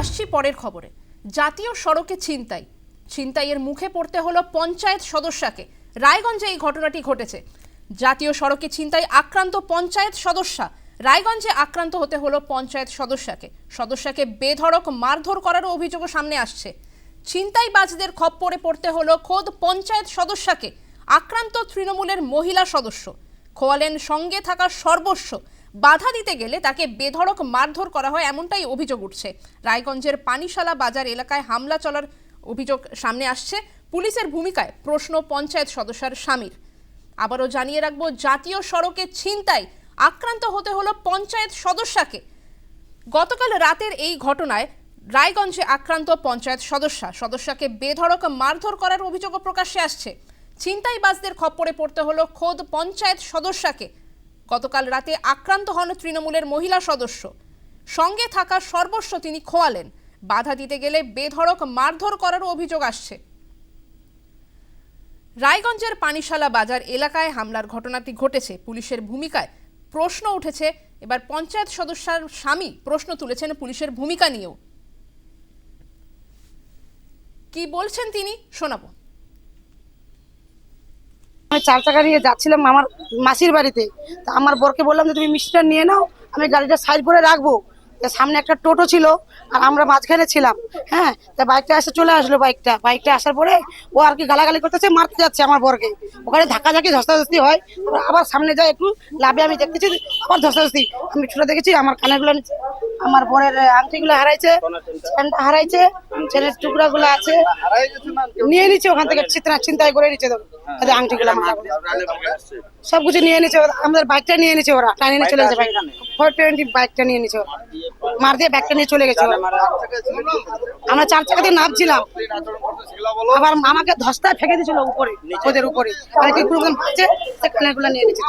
আসছি পরের খবরে। জাতীয় সড়কে ছিনতাই। ছিনতাইয়ের মুখে পড়তে হলো পঞ্চায়েত সদস্যাকে। রায়গঞ্জে এই ঘটনাটি ঘটেছে। জাতীয় সড়কে ছিনতাই আক্রান্ত পঞ্চায়েত সদস্যা। রায়গঞ্জে আক্রান্ত হতে হলো পঞ্চায়েত সদস্যাকে। সদস্যাকে বেধড়ক, মারধর করারও অভিযোগও সামনে আসছে। ছিনতাইবাজদের খপ্পরে পড়তে হলো খোদ পঞ্চায়েত সদস্যাকে। আক্রান্ত তৃণমূলের মহিলা সদস্য। খোয়ালেন সঙ্গে থাকা সর্বস্ব। বাধা দিতে গেলে তাকে বেধড়ক মারধর করা হয়, এমনটাই অভিযোগ উঠছে। রায়গঞ্জের পানিশালা বাজার এলাকায় হামলা চলার অভিযোগ সামনে আসছে। পুলিশের ভূমিকায় প্রশ্ন পঞ্চায়েত সদস্যার স্বামীর। আবারও জানিয়ে রাখব, জাতীয় সড়কে ছিনতাই আক্রান্ত হতে হলো পঞ্চায়েত সদস্যাকে। গতকাল রাতের এই ঘটনায় রায়গঞ্জে আক্রান্ত পঞ্চায়েত সদস্যা, সদস্যাকে বেধড়ক মারধর করার অভিযোগও প্রকাশ্যে আসছে। ছিনতাইবাজদের খপ্পরে পড়তে হলো খোদ পঞ্চায়েত সদস্যাকে। গতকাল রাতে আক্রান্ত হন তৃণমূলের মহিলা সদস্য। সঙ্গে থাকা সর্বস্ব তিনি খোয়ালেন। বাধা দিতে গেলে বেধড়ক মারধর করারও অভিযোগ আসছে। রায়গঞ্জের পানিশালা বাজার এলাকায় হামলার ঘটনাটি ঘটেছে। পুলিশের ভূমিকায় প্রশ্ন উঠেছে। এবার পঞ্চায়েত সদস্যার স্বামী প্রশ্ন তুলেছেন পুলিশের ভূমিকা নিয়েও। কি বলছেন তিনি? শোনাবো। আমি চার চাকা নিয়ে যাচ্ছিলাম আমার মাসির বাড়িতে। তা আমার বরকে বললাম যে, তুমি মিষ্টিটা নিয়ে নাও, আমি গাড়িটা সাইড করে রাখব। সামনে একটা টোটো ছিল, আর আমরা মাঝখানে ছিলাম হ্যাঁ? তা বাইকটা এসে চলে আসলো বাইকটা। বাইকটা আসার পরে ও আর কি গালাগালি করতেছে, মারতে যাচ্ছে আমার বরকে। ওখানে ধাক্কাধাক্কি ধস্তাধস্তি হয়। আবার সামনে যায় একটু, লাভে আমি দেখতেছি, আবার ধস্তাধস্তি। আমি ছুটে দেখেছি, আমার কানেরগুলো আমার বরের আংটিগুলো হারাইছে চেনটা হারাইছে চেনের টুকরাগুলো আছে। নিয়ে নিচ্ছে ওখান থেকে চিন্তা চিন্তাই করে নিচ্ছে আংটিগুলো আমার সবকিছু নিয়ে নিচ্ছে। আমাদের বাইকটা নিয়ে নিচ্ছে ওরা টানিয়ে নিয়ে চলে গেছে বাইকটা। ফোর টোয়েন্টি বাইকটা নিয়ে নিছো মার দিয়ে ব্যাগটা নিয়ে চলে গেছে ওরা। আমরা চার চাকা দিয়ে নামছিলাম। আবার আমাকে ধস্তায় ফেঁকে দিয়েছিল উপরে, ওদের উপরে। আর কি বাচ্চা কানেরগুলো নিয়ে নিচ্ছে